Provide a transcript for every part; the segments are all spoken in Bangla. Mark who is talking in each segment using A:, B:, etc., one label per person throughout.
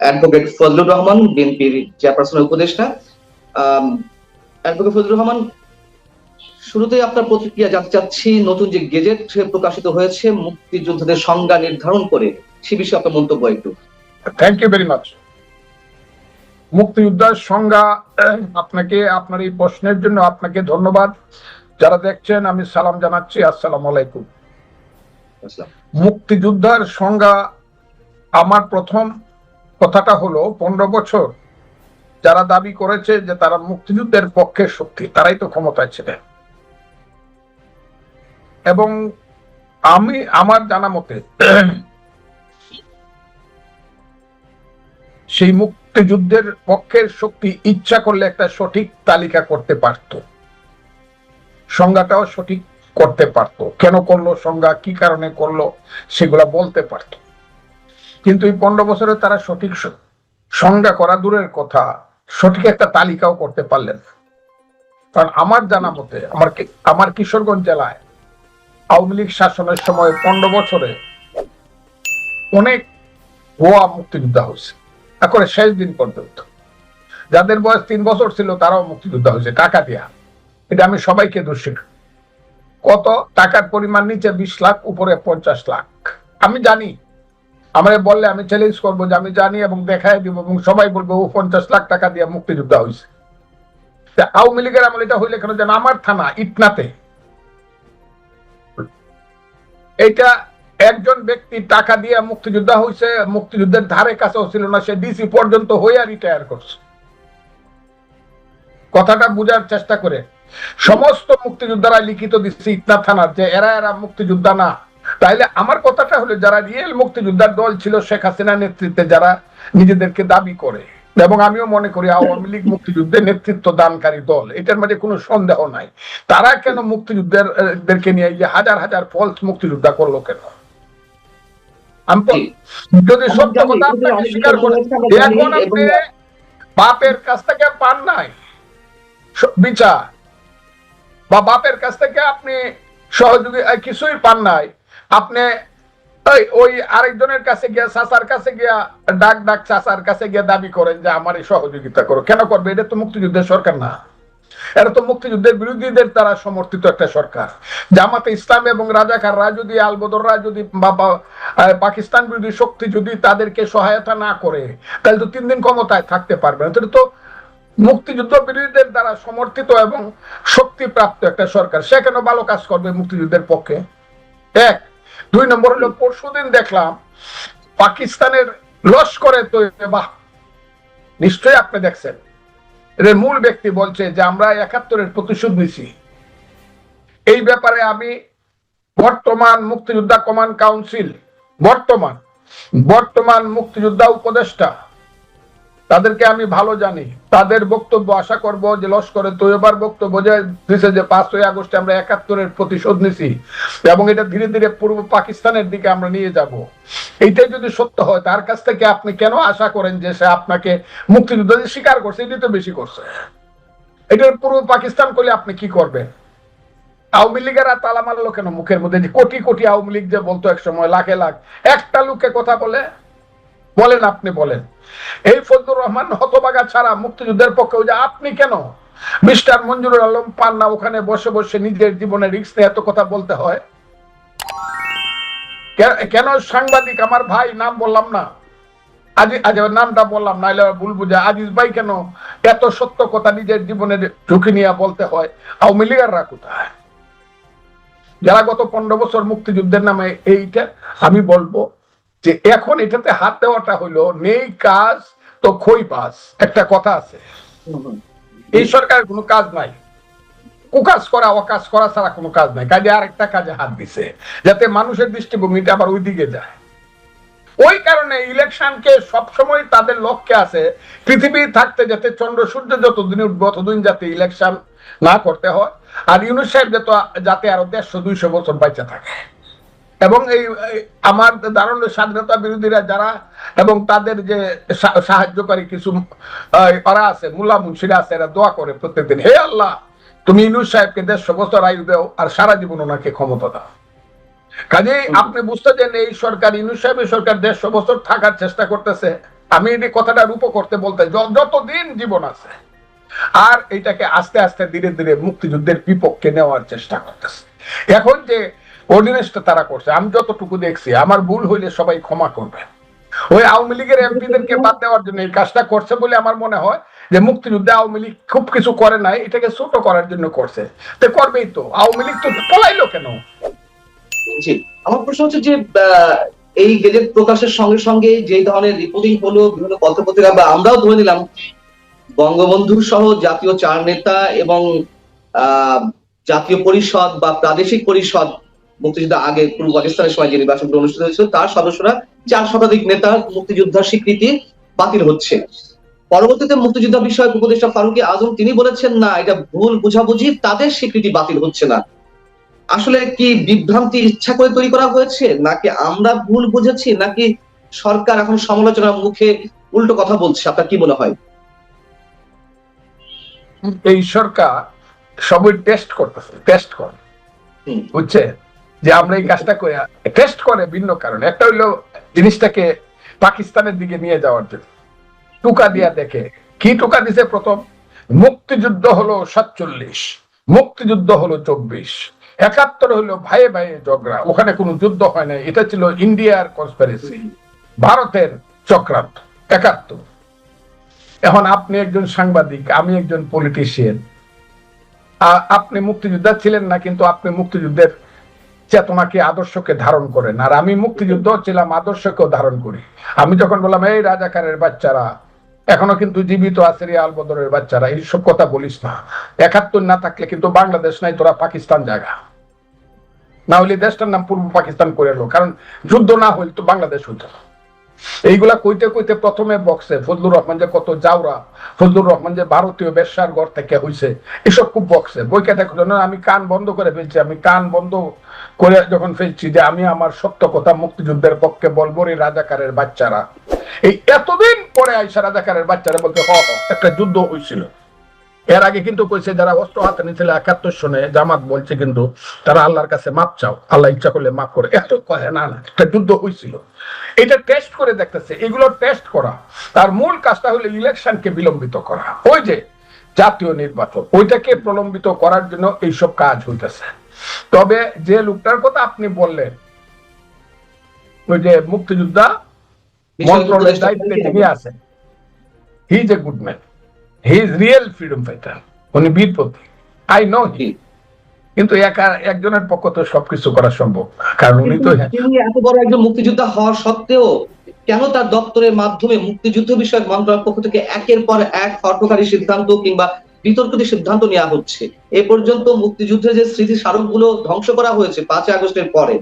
A: অ্যাডভোকেট ফজলুর রহমান বিএনপির চেয়ারপারসনের উপদেষ্টা। অ্যাডভোকেট ফজলুর রহমান শুরুতেই আপনার প্রতিক্রিয়া জানতে চাচ্ছি নতুন যে গেজেট প্রকাশিত হয়েছে মুক্তিযোদ্ধাদের সংজ্ঞা নির্ধারণ করে সে বিষয়ে আপনার মন্তব্য একটু।
B: থ্যাংক ইউ ভেরি মাচ মুক্তিযোদ্ধার সংজ্ঞা আপনাকে আপনার এই প্রশ্নের জন্য আপনাকে ধন্যবাদ। যারা দেখছেন আমি সালাম জানাচ্ছি আসসালাম আলাইকুম। মুক্তিযোদ্ধার সংজ্ঞা আমার প্রথম। কথাটা হলো, পনেরো বছর যারা দাবি করেছে যে তারা মুক্তিযুদ্ধের পক্ষে শক্তি, তারাই তো ক্ষমতায় ছিলেন। এবং আমি, আমার জানা মতে, সেই মুক্তিযুদ্ধের পক্ষের শক্তি ইচ্ছা করলে একটা সঠিক তালিকা করতে পারত। সংজ্ঞাটাও সঠিক করতে পারত। কেন করল, সংজ্ঞা কি কারণে করল, সেগুলা বলতে পারত। কিন্তু এই পনেরো বছরে তারা সঠিক সংজ্ঞা করা দূরের কথা, সঠিক একটা তালিকাও করতে পারলেন। কারণ আমার জানা মতে, আমার আমার কিশোরগঞ্জ জেলায় আওয়ামী লীগ শাসনের সময় পনেরো বছরে অনেক ভুয়া মুক্তিযোদ্ধা হয়েছে। এখন শেষ দিন পর্যন্ত। যাদের বয়স তিন বছর ছিল, তারাও মুক্তিযোদ্ধা হয়েছে। টাকা দিয়া এটা আমি সবাইকে দোষী কত টাকার পরিমাণ নিচে বিশ লাখ, উপরে পঞ্চাশ লাখ। আমি জানি আমারে বললে আমি চ্যালেঞ্জ করব যে আমি জানি এবং দেখাই দিব এবং সবাই বলব, ও, পঞ্চাশ লাখ টাকা দিয়ে মুক্তিযোদ্ধা হয়েছে আওয়ামী লীগের আমল এটা হইলে কেন যেন আমার থানা, ইটনাতে। এটা একজন ব্যক্তি টাকা দিয়ে মুক্তিযোদ্ধা হয়েছে মুক্তিযুদ্ধের ধারে কাছেও ছিল না, সে ডিসি পর্যন্ত হইয়া রিটায়ার করছে। কথাটা বুঝার চেষ্টা করে। সমস্ত মুক্তিযোদ্ধারা লিখিত দিচ্ছে ইতনা থানার, যে এরা এরা মুক্তিযোদ্ধা না। তাইলে আমার কথাটা হলো যারা রিয়েল মুক্তিযোদ্ধার দল ছিল শেখ হাসিনা নেতৃত্বে যারা নিজেদেরকে দাবি করে এবং আমিও মনে করি আওয়ামী লীগ মুক্তিযুদ্ধের নেতৃত্ব দানকারী দল এটার মাঝে কোনো সন্দেহ নাই। তারা কেন মুক্তিযুদ্ধের আহ, দেরকে নিয়ে যে হাজার হাজার ফলস মুক্তিযোদ্ধা করল কেন? আমি যদি সত্য কথা আপনাকে স্বীকার করে এখন আপনি বাপের কাছ থেকে পান নাই। বিচার। বা বাপের কাছ থেকে আপনি সহযোগী কিছুই পান নাই। আপনি ওই ওই আরেকজনের কাছে গিয়া, চাচার কাছে গিয়া, ডাক ডাক চাচার কাছে গিয়া দাবি করেন যে আমার এই সহযোগিতা করো। কেন করবে? এটা তো মুক্তিযুদ্ধের সরকার না। এটা তো মুক্তিযুদ্ধের বিরোধীদের দ্বারা সমর্থিত একটা সরকার। জামাতে ইসলাম এবং রাজাকাররা যদি আলবদররা যদি বা, বা- পাকিস্তান বিরোধী শক্তি যদি তাদেরকে সহায়তা না করে, তাহলে তো তিন দিন ক্ষমতায় থাকতে পারবে না। তো মুক্তিযুদ্ধ বিরোধীদের দ্বারা সমর্থিত এবং শক্তিপ্রাপ্ত একটা সরকার। সে কেন ভালো কাজ করবে মুক্তিযুদ্ধের পক্ষে? এক দুই নম্বর হলো, পরশুদিন দেখলাম পাকিস্তানের লস্করে বাহ। নিশ্চয়ই আপনি দেখছেন। এদের মূল ব্যক্তি বলছে যে, আমরা একাত্তরের প্রতিশোধ নিছি এই ব্যাপারে আমি বর্তমান মুক্তিযোদ্ধা কমান্ড কাউন্সিল, বর্তমান বর্তমান মুক্তিযোদ্ধা উপদেষ্টা তাদেরকে আমি ভালো জানি। তাদের বক্তব্য আশা করব যে লস্করে তৈবার বক্তব্য যে দিছে যে পাঁচই আগস্টে আমরা একাত্তরের প্রতিশোধ নিছি এবং এটা ধীরে ধীরে পূর্ব পাকিস্তানের দিকে আমরা নিয়ে যাব। এইটাই যদি সত্য হয়, তার কাছ থেকে আপনি কেন আশা করেন যে সে আপনাকে মুক্তিযুদ্ধ স্বীকার করছে? এটাই তো বেশি করছে। এটার পূর্ব পাকিস্তান করলে আপনি কি করবেন? আওয়ামী লীগেরা তালা মারলো কেন মুখের মধ্যে? কোটি কোটি আওয়ামী লীগ যে বলতো এক সময় লাখে লাখ। একটা লোকে কথা বলে? বলেন, আপনি বলেন। এই ফজলুর রহমান হতবাগা ছাড়া মুক্তিযুদ্ধের পক্ষে যে আপনি কেন? মিস্টার মঞ্জুরুল আলম পান না ওখানে বসে বসে নিজের জীবনে রিক্স নিয়ে এত কথা বলতে হয়? কেন সাংবাদিক? আমার ভাই, নাম বললাম না। আজি নামটা বললাম ভুল আজিজ ভাই কেন এত সত্য কথা নিজের জীবনে ঝুঁকি নিয়ে বলতে হয়? আওয়ামী লীগাররা কোথায়? যারা গত পনেরো বছর মুক্তিযুদ্ধের নামে এইটা আমি বলব যে এখন এটাতে হাত দেওয়াটা হলো নেই কাজ তো খই পাস একটা কথা আছে। এই সরকারের কোনো কাজ নাই। কুকাজ করা অকাজ করা ছাড়া কোনো কাজ নাই। কাজে আরেকটা কাজে হাত দিছে যাতে মানুষের দৃষ্টিভঙ্গিটা আবার ওই দিকে যায়। ওই কারণে ইলেকশনকে সবসময় তাদের লক্ষ্যে আছে পৃথিবী থাকতে যাতে চন্দ্র সূর্য যতদিন উঠবে ততদিন যাতে ইলেকশন না করতে হয়। আর ইউনুস সাহেব যত যাতে আরও দেড়শো দুইশো বছর বাঁচা থাকে। এবং এই আমার ধারণা স্বাধীনতা বিরোধীরা যারা এবং তাদের যে সাহায্যকারী কিছু ওরা আছে মুল্লা মুন্সিরা আছে এরা দোয়া করে প্রত্যেকদিন হে আল্লাহ তুমি ইনুস সাহেবকে দেড়শো বছর আয়ু দেও আর সারা জীবন ওনাকে ক্ষমতা দাও। কাজেই আপনি বুঝতে চান এই সরকার ইনুস সাহেবের সরকার দেড়শো বছর থাকার চেষ্টা করতেছে। আমি এই কথাটা রূপ করতে বলতে যতদিন জীবন আছে আর এটাকে আস্তে আস্তে ধীরে ধীরে মুক্তিযুদ্ধের বিপক্ষে নেওয়ার চেষ্টা করতেছে। এখন যে অর্ডিনেন্সটা তারা করছে। আমি যতটুকু দেখছি, আমার ভুল হইলে সবাই ক্ষমা করবে। ওই আওয়ামী লীগের এমপিদেরকে বাদ দেওয়ার জন্য এই কাজটা করছে বলে আমার মনে হয় যে মুক্তিযুদ্ধে আওয়ামী লীগ খুব কিছু করে নাই, এটাকে ছোট করার জন্য করছে। তো করবেই তো। আওয়ামী লীগ তো পলাইলো কেন?
A: জি, আমার প্রশ্ন হচ্ছে যে এই গেজেট প্রকাশের সঙ্গে সঙ্গে যে ধরনের রিপোর্টিং হলো, বিভিন্ন পত্রপত্রিকা, বা আমরাও ধরে নিলাম বঙ্গবন্ধু সহ জাতীয় চার নেতা এবং জাতীয় পরিষদ বা প্রাদেশিক পরিষদ মুক্তিযুদ্ধ আগে পূর্ব পাকিস্তানের সময় যে নির্বাচনগুলো অনুষ্ঠিত হয়েছিল তার সদস্যরা চার শতাধিক নেতা মুক্তিযোদ্ধার স্বীকৃতি বাতিল হচ্ছে। পরবর্তীতে মুক্তিযোদ্ধা বিষয়ক উপদেষ্টা ফারুকি আজম তিনি বলেছেন না এটা ভুল বুঝাবুঝি তাদের স্বীকৃতি বাতিল হচ্ছে না। আসলে কি বিভ্রান্তি ইচ্ছা করে তৈরি করা হয়েছে? নাকি আমরা ভুল বুঝেছি? নাকি সরকার এখন সমালোচনার মুখে উল্টো কথা বলছে? আপনার কি মনে হয়?
B: এই সরকার সবই টেস্ট করতেছে টেস্ট করে।
A: হুম।
B: যে আমরা এই কাজটা করে টেস্ট করে ভিন্ন কারণে। একটা হইল জিনিসটাকে পাকিস্তানের দিকে নিয়ে যাওয়ার জন্য। টুকা দিয়া দেখে। কি টুকা দিছে প্রথম? মুক্তিযুদ্ধ হলো সাতচল্লিশ, মুক্তিযুদ্ধ হলো চব্বিশ, একাত্তর হলো ভাইয়ে ভাইয়ে ঝগড়া। ওখানে কোনো যুদ্ধ হয় না এটা ছিল ইন্ডিয়ার কনস্পিরেসি ভারতের চক্রান্ত, একাত্তর। এখন আপনি একজন সাংবাদিক, আমি একজন পলিটিশিয়ান আপনি মুক্তিযোদ্ধা ছিলেন না, কিন্তু আপনি মুক্তিযুদ্ধের চেতনাকে আদর্শকে ধারণ করেন আর আমি মুক্তিযুদ্ধ ছিলাম, আদর্শকেও ধারণ করি। আমি যখন বললাম, এই রাজাকারের বাচ্চারা, এখনও কিন্তু জীবিত আছে রে আলবদরের বাচ্চারা এইসব কথা বলিস না। একাত্তর না থাকলে কিন্তু বাংলাদেশ নাই, তোরা পাকিস্তান জায়গা না হলে দেশটার নাম পূর্ব পাকিস্তান করে এলো কারণ যুদ্ধ না হইলে তো বাংলাদেশ হইতো না। এইগুলা কইতে কইতে প্রথমে বক্সে ফজলুর রহমান যে কত জাউরা ফজলুর রহমান যে ভারতীয় ব্যবসার ঘর থেকে হইছে এসব খুব বক্সে। বইকে দেখো আমি কান বন্ধ করে ফেলছি আমি কান বন্ধ করে যখন ফেলছি যে আমি আমার সত্য কথা মুক্তিযুদ্ধের পক্ষে বলব রে রাজাকারের বাচ্চারা। এই এতদিন পরে আইসা রাজাকারের বাচ্চারা বলতে হ, একটা যুদ্ধ হয়েছিল এর আগে কিন্তু কইছে যারা অস্ত্র হাতে নিয়েছিল একাত্তর সনে জামাত বলছে কিন্তু তারা আল্লাহর কাছে মাপ চাও আল্লাহ ইচ্ছা করলে মাপ করে। এত কয় না না একটা যুদ্ধ হয়েছিল এটা টেস্ট করে দেখতেছে এগুলো টেস্ট করা। তার মূল কাজটা হলো ইলেকশনকে বিলম্বিত করা। ওই যে জাতীয় নির্বাচন ওইটাকে প্রলম্বিত করার জন্য এইসব কাজ হইতেছে। তবে যে লোকটার কথা আপনি বললেন ওই যে মুক্তিযোদ্ধা মন্ত্রণালয়ের দায়িত্বে যিনি আছেন। He is a good man he is real freedom fighter উনি বীর প্রতীক আই নো হি কিন্তু একা একজনের পক্ষ তো সবকিছু করা সম্ভব। কারণ উনি তো
A: এত বড় একজন মুক্তিযোদ্ধা হওয়া সত্ত্বেও কেন তার দপ্তরের মাধ্যমে মুক্তিযুদ্ধ বিষয়ক মন্ত্রণালয়ের পক্ষ থেকে একের পর এক হটকারী সিদ্ধান্ত কিংবা বিতর্কিত সিদ্ধান্ত নেওয়া হচ্ছে? এ পর্যন্ত মুক্তিযুদ্ধের যে স্মৃতি স্মারকগুলো ধ্বংস করা হয়েছে পাঁচই আগস্টের পরে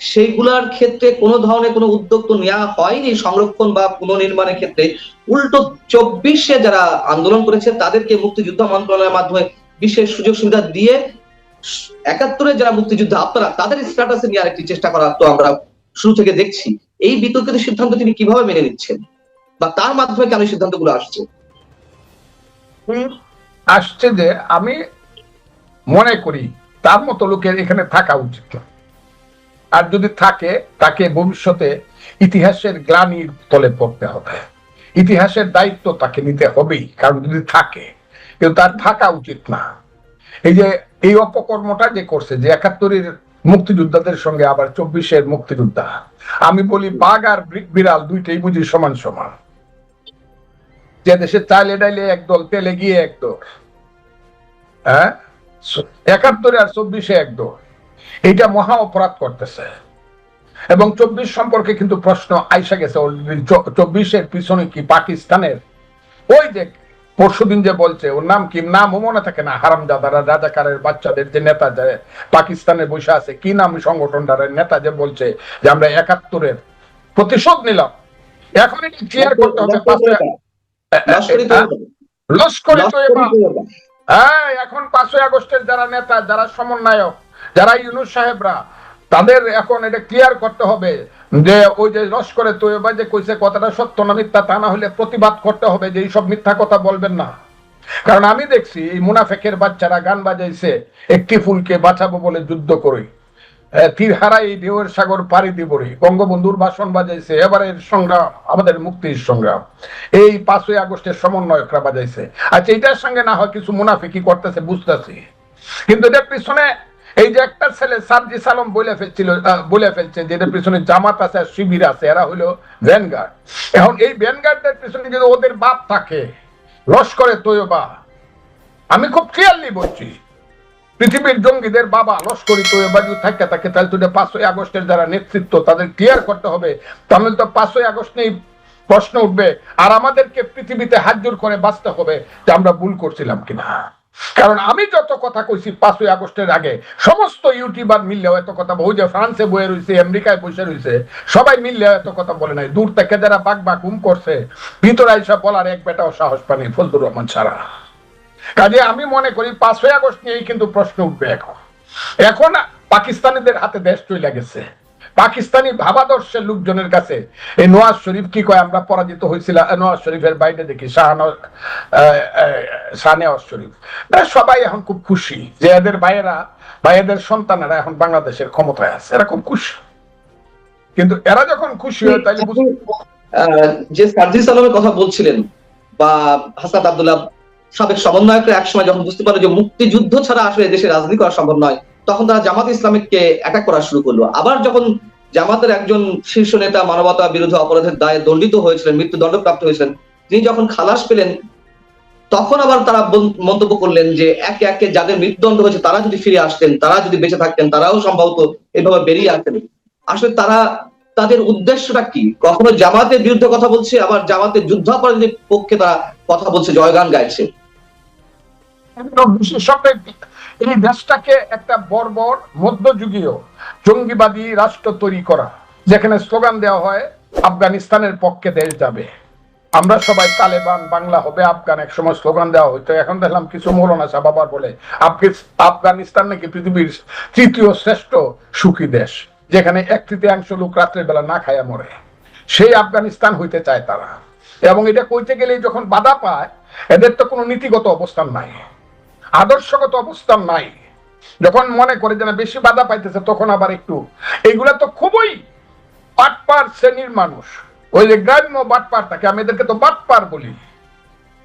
A: সেইগুলার ক্ষেত্রে কোনো ধরনের কোনো উদ্যোগ তো নেওয়া হয়নি সংরক্ষণ বা পুনর্নির্মাণের ক্ষেত্রে। উল্টো চব্বিশে যারা আন্দোলন করেছে, তাদেরকে মুক্তিযুদ্ধ মন্ত্রণালয়ের মাধ্যমে বিশেষ সুযোগ সুবিধা দিয়ে একাত্তরে যারা মুক্তিযুদ্ধ আপনারা, তাদের স্ট্যাটাসে নিয়ে আরেকটি চেষ্টা করা তো আমরা শুরু থেকে দেখছি। এই বিতর্কিত সিদ্ধান্ত তিনি কীভাবে মেনে নিচ্ছেন? বা তার মাধ্যমে কেন সিদ্ধান্তগুলো আসছে?
B: আসছে যে আমি মনে করি তার মতো লোকের এখানে থাকা উচিত। না। আর যদি থাকে, তাকে ভবিষ্যতে ইতিহাসের গ্লানির তলে পড়তে হবে। ইতিহাসের দায়িত্ব তাকে নিতে হবেই, কারণ যদি থাকে, কিন্তু তার থাকা উচিত না। এই যে, এই অপকর্মটা যে করছে, যে একাত্তরের মুক্তিযোদ্ধাদের সঙ্গে আবার চব্বিশের মুক্তিযোদ্ধা, আমি বলি বাঘ আর বিড়াল দুইটাই বুঝি সমান সমান। যে দেশে চাইলে ডাইলে একদল তেলে গিয়ে একদল হ্যাঁ? একাত্তরে আর চব্বিশে একদল এইটা মহা অপরাধ করতেছে। এবং চব্বিশ সম্পর্কে কিন্তু প্রশ্ন আইসা গেছে চব্বিশের পিছনে কি পাকিস্তানের? ওই যে পরশুদিন যে বলছে ওর নাম কি? নাম মনে থাকে না হারামজাদারা রাজাকারের বাচ্চাদের যে নেতা যে পাকিস্তানে বসে আছে কি নাম সংগঠনটার নেতা যে বলছে যে আমরা একাত্তরের প্রতিশোধ নিলাম। এখন এটা ক্লিয়ার করতে হবে?
A: লস্করি।
B: হ্যাঁ এখন পাঁচই আগস্টের যারা নেতা যারা সমন্বয়ক যারা ইউনুস সাহেবরা, তাদের এখন এটা ক্লিয়ার করতে হবে যে ওই যে লস্করে তৈবা যে কইছে কথাটা সত্য না মিথ্যা, তা না হলে প্রতিবাদ করতে হবে যে এইসব মিথ্যা কথা বলবেন না। কারণ আমি দেখছি এই মুনাফেকের বাচ্চারা গান বাজাইছে, একটি ফুলকে বাঁচাবো বলে যুদ্ধ করি। তীর হারাই এই ঢেউয়ের সাগর পাড়ি দিবরি বঙ্গবন্ধুর ভাষণ বাজাইছে, এবারের সংগ্রাম, আমাদের মুক্তির সংগ্রাম। এই পাঁচই আগস্টের সমন্বয়করা বাজাইছে। আচ্ছা এটার সঙ্গে না হয় কিছু মুনাফিকি করতেছে, বুঝতেছি। কিন্তু এটার পিছনে এই যে একটা ছেলে সার্জি সালম বলে ফেলছিল বলে ফেলছে যে এটার পিছনে জামাত আছে আর শিবির আছে, এরা হলো ভ্যানগার্ড। এখন এই ভ্যানগার্ডের পিছনে যদি ওদের বাপ থাকে লস্করে তৈবা আমি খুব ক্লিয়ারলি বলছি, পৃথিবীর জঙ্গিদের বাবা লস্করি তৈবা যদি থাকে থাকে তাহলে তো পাঁচই আগস্টের যারা নেতৃত্ব, তাদের ক্লিয়ার করতে হবে। তাহলে তো পাঁচই আগস্ট নেই প্রশ্ন উঠবে, আর আমাদেরকে পৃথিবীতে হাত জোর করে বাঁচতে হবে, যে আমরা ভুল করছিলাম কিনা। কারণ আমি যত কথা কইছি পাঁচই আগস্টের আগে, সমস্ত ইউটিউবার মিললেও এত কথা ওই যে ফ্রান্সে বয়ে রয়েছে আমেরিকায় বসে রয়েছে সবাই মিললেও এত কথা বলে নাই। দূর থেকে যারা বাঘ বাঘ হুম করছে, ভিতরে এসে বলার এক বেটাও সাহস পানি ফজলুর রহমান ছাড়া। কাজে আমি মনে করি পাঁচই আগস্ট নিয়েই কিন্তু প্রশ্ন উঠবে এখন। এখন পাকিস্তানিদের হাতে দেশ চলে গেছে। পাকিস্তানি ভাবাদর্শের লোকজনের কাছে, এই নওয়াজ শরীফ কি কয়, আমরা পরাজিত হয়েছিলাম নওয়াজ শরীফের বাইরে দেখি শাহানওয়াজ শরীফ। সবাই এখন খুব খুশি যে এদের ভাইয়েরা এদের সন্তানেরা এখন বাংলাদেশের ক্ষমতায় আছে, এরা খুব খুশি। কিন্তু এরা যখন খুশি হয় তাহলে
A: যে সার্জিস আলমের কথা বলছিলেন, বা হাসান আব্দুল্লাহ সাবেক সমন্বয়করা একসময় যখন বুঝতে পারল যে মুক্তিযুদ্ধ ছাড়া আসলে দেশে রাজনীতি করা সম্ভব নয়, তখন তারা জামাত ইসলামীকে অ্যাটাক করা শুরু করল। আবার যখন জামাতের একজন শীর্ষ নেতা মানবতা বিরোধী অপরাধের দায়ে দণ্ডিত হয়েছিলেন, মৃত্যুদণ্ডপ্রাপ্ত হয়েছিলেন, তিনি যখন খালাস পেলেন, তখন আবার তারা মন্তব্য করলেন যে একে একে যাদের মৃত্যুদণ্ড হয়েছে তারা যদি ফিরে আসতেন, তারা যদি বেঁচে থাকতেন, তারাও সম্ভবত এভাবে বেরিয়ে আসতেন। আসলে তারা তাদের উদ্দেশ্যটা কি? কখনো জামাতের বিরুদ্ধে কথা বলছে, আবার জামাতের যুদ্ধাপরাধীদের পক্ষে তারা কথা বলছে, জয়গান গাইছে?
B: এই দেশটাকে একটা বর্বর মধ্যযুগীয় জঙ্গিবাদী রাষ্ট্র তৈরি করা, যেখানে স্লোগান দেওয়া হয়, আফগানিস্তানের পক্ষে দেশ যাবে। আমরা সবাই তালেবান, বাংলা হবে, আফগান এক সময় স্লোগান দেওয়া হইতো এখন দেখলাম কিছু মৌলানা সাহেব আবার বলে আফগানিস্তান নাকি পৃথিবীর তৃতীয় শ্রেষ্ঠ সুখী দেশ। যেখানে এক তৃতীয়াংশ লোক রাত্রের বেলা না খায়া মরে। সেই আফগানিস্তান হইতে চায় তারা। এবং এটা কইতে গেলে যখন বাধা পায়, এদের তো কোনো নীতিগত অবস্থান নাই। আদর্শগত অবস্থান নাই। যখন মনে করে যে না বেশি বাধা পাইতেছে, তখন আবার একটু। এইগুলা তো খুবই বাটপার শ্রেণির মানুষ। ওই যে গ্রাম্য বাটপার থাকে আমি এদেরকে তো বাটপার বলি।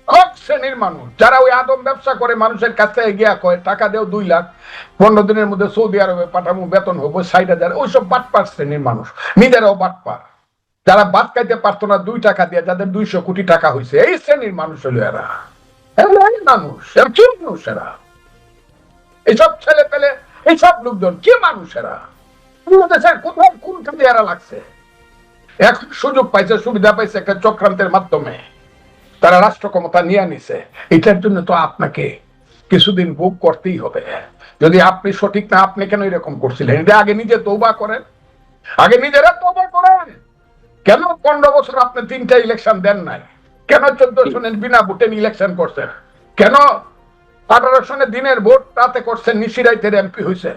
B: হক শ্রেণির মানুষ। যারা ওই আদম ব্যবসা করে, মানুষের কাছ থেকে গিয়া কয়, টাকা দেও দুই লাখ, পনেরো দিনের মধ্যে সৌদি আরবে পাঠামো বেতন হব ষাট হাজার, ওইসব বাটপার শ্রেণির মানুষ। নিজেরাও বাটপার। যারা বাদ খাইতে পারতো না, দুই টাকা দিয়ে, যাদের দুইশো কোটি টাকা হয়েছে এই শ্রেণির মানুষ হলো এরা। মানুষ কি মানুষ এরা? এইসব ছেলে পেলে, এইসব লোকজন কি মানুষ এরা? কোথায় কোন এরা লাগছে? এখন সুযোগ পাইছে, সুবিধা পাইছে একটা চক্রান্তের মাধ্যমে। তারা রাষ্ট্র ক্ষমতা নিয়ে নিছে। এটার জন্য তো আপনাকে কিছুদিন ভোগ করতেই হবে। যদি আপনি সঠিক না, আপনি কেন এরকম করছিলেন? এটা আগে নিজে তৌবা করেন। আগে নিজেরা তৌবা করেন। কেন পনেরো বছর আপনি তিনটা ইলেকশন দেন নাই? কেন চোদ্দ সনের বিনা ভোটে ইলেকশন করছেন? কেন আঠারো সনে দিনের ভোট রাতে করছেন? নিশিরাইতের এমপি হয়েছে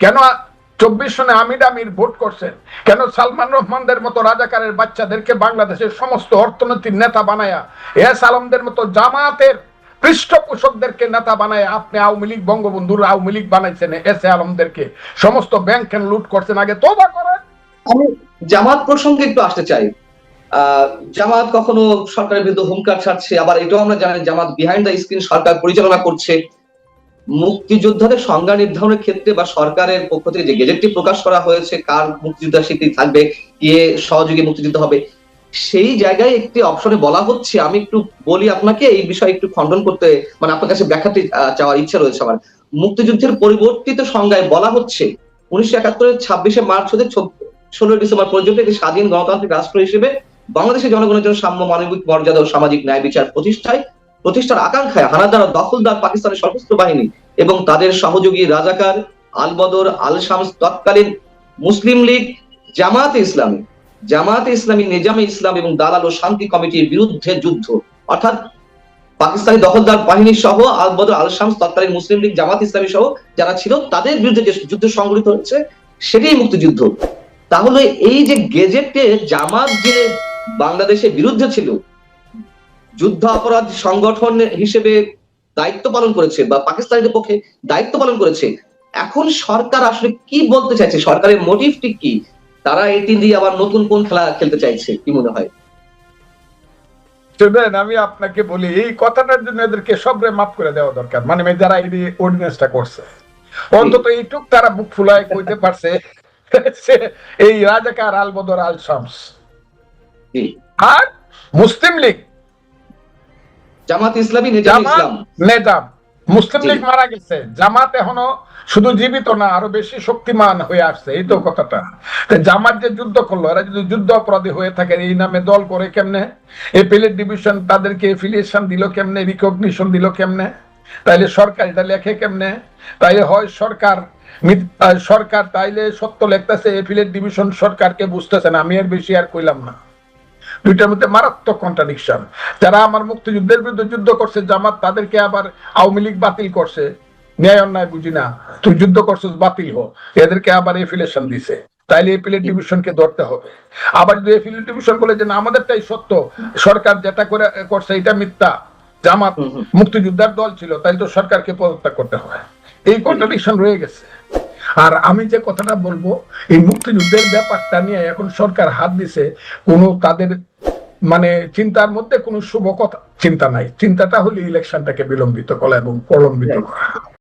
B: কেন চব্বিশ সনে আমির আমির ভোট করছেন। কেন সালমান রহমানদের মতো রাজাকারের বাচ্চাদেরকে বাংলাদেশের সমস্ত অর্থনৈতিক নেতা বানায়া, এস আলমদের মতো জামাতের পৃষ্ঠপোষকদেরকে নেতা বানায় আপনি আওয়ামী লীগ, বঙ্গবন্ধুর আওয়ামী লীগ বানাইছেন, এস এ আলমদেরকে। সমস্ত ব্যাংক লুট করছেন? আগে তোবা করেন।
A: আমি জামাত প্রসঙ্গে একটু আসতে চাই। জামাত কখনো সরকারের বিরুদ্ধে হুঙ্কার ছাড়ছে? আবার এটাও আমরা জানি জামাত বিহাইন্ড দ্য স্ক্রিন সরকার পরিচালনা করছে। মুক্তিযোদ্ধাদের সংজ্ঞা নির্ধারণের ক্ষেত্রে বা সরকারের পক্ষ থেকে যে গেজেটটি প্রকাশ করা হয়েছে কার মুক্তিযোদ্ধা স্বীকৃতি থাকবে কে সহযোগী মুক্তিযুদ্ধ হবে সেই জায়গায় একটি অপশনে বলা হচ্ছে আমি একটু বলি আপনাকে এই বিষয়ে একটু খণ্ডন করতে মানে আপনার কাছে ব্যাখ্যাতে আহ, চাওয়ার ইচ্ছা রয়েছে আমার। মুক্তিযুদ্ধের পরিবর্তিত সংজ্ঞায় বলা হচ্ছে উনিশশো একাত্তরের ছাব্বিশে মার্চ হতে ষোলোই ডিসেম্বর পর্যন্ত একটি স্বাধীন গণতান্ত্রিক রাষ্ট্র হিসেবে বাংলাদেশের জনগণের জন্য সাম্য মানবিক মর্যাদা ও সামাজিক ন্যায় বিচার প্রতিষ্ঠায় প্রতিষ্ঠার আকাঙ্ক্ষায় হানাদার দখলদার পাকিস্তানের সশস্ত্র বাহিনী এবং তাদের সহযোগী রাজাকার আলবদর আল শামস তৎকালীন মুসলিম লীগ জামায়াতে ইসলামী। জামায়াতে ইসলামী, নিজামে ইসলাম এবং দালাল ও শান্তি কমিটির বিরুদ্ধে যুদ্ধ। অর্থাৎ পাকিস্তানি দখলদার বাহিনী সহ আলবদর আল শামস তৎকালীন মুসলিম লীগ জামাত ইসলামী সহ যারা ছিল, তাদের বিরুদ্ধে যে যুদ্ধ সংঘটিত হচ্ছে সেটাই মুক্তিযুদ্ধ। তাহলে এই যে গেজেটে জামাত যে বাংলাদেশের বিরুদ্ধে ছিল যুদ্ধ অপরাধ সংগঠন হিসেবে দায়িত্ব পালন করেছে বা পাকিস্তানের পক্ষে দায়িত্ব পালন করেছে এখন সরকার আসলে কি বলতে চাইছে? সরকারের মোটিভটি কি? তারা এটি দিয়ে আবার নতুন কোন খেলা খেলতে চাইছে কি মনে হয়?
B: শুনেন আমি আপনাকে বলি এই কথাটার জন্য এদেরকে সবরে মাফ করে দেওয়া দরকার। মানে যারা এই অর্ডিনেন্সটা করছে অন্তত এইটুক তারা বুক ফুলায় কইতে পারছে এই রাজাকার আল বদর আল শামস। আর মুসলিম লীগ
A: জামাত ইসলামী নিজাম ইসলাম।
B: নেজাম। মুসলিম লীগ মারা গেছে। জামাত এখনও শুধু জীবিত না আরও বেশি শক্তিমান হয়ে আসছে। এই তো কথাটা। জামাত যে যুদ্ধ করল এরা যদি যুদ্ধ অপরাধী হয়ে থাকে এই নামে দল করে কেমনে? এপিলেট ডিভিশন তাদেরকে এফিলিয়েশন দিল কেমনে? রিকগনিশন দিল কেমনে? তাইলে সরকার এটা লেখে কেমনে? তাইলে হয় সরকার সরকার তাইলে সত্য লেখতেছে এফিলেট ডিভিশন সরকারকে বুঝতেছে না। আমি আর বেশি আর কইলাম না। দুইটার মধ্যে মারাত্মক কন্ট্রাডিকশন যারা আমার মুক্তিযুদ্ধের বিরুদ্ধে যুদ্ধ করছে জামাত তাদেরকে আবার আওয়ামী লীগ বাতিল করছে। ন্যায় অন্যায় বুঝি না। তুই যুদ্ধ করছিস বাতিল হো। এদেরকে আবার এফিলেশন দিছে। তাইলে এপিলেট ডিভিশনকে ধরতে হবে। আবার যদি এপিলেট ডিভিশন বলে যে না আমাদেরটাই সত্য। সরকার যেটা করে করছে এটা মিথ্যা। জামাত। মুক্তিযোদ্ধার দল ছিল তাই তো সরকারকে পদত্যাগ করতে হয় এই কন্ট্রাডিকশন রয়ে গেছে। আর আমি যে কথাটা বলব এই মুক্তিযুদ্ধের ব্যাপারটা নিয়ে এখন সরকার হাত দিছে কোনো তাদের মানে চিন্তার মধ্যে কোনো শুভ কথা চিন্তা নাই। চিন্তাটা হলো ইলেকশনটাকে বিলম্বিত করা এবং প্রলম্বিত করা।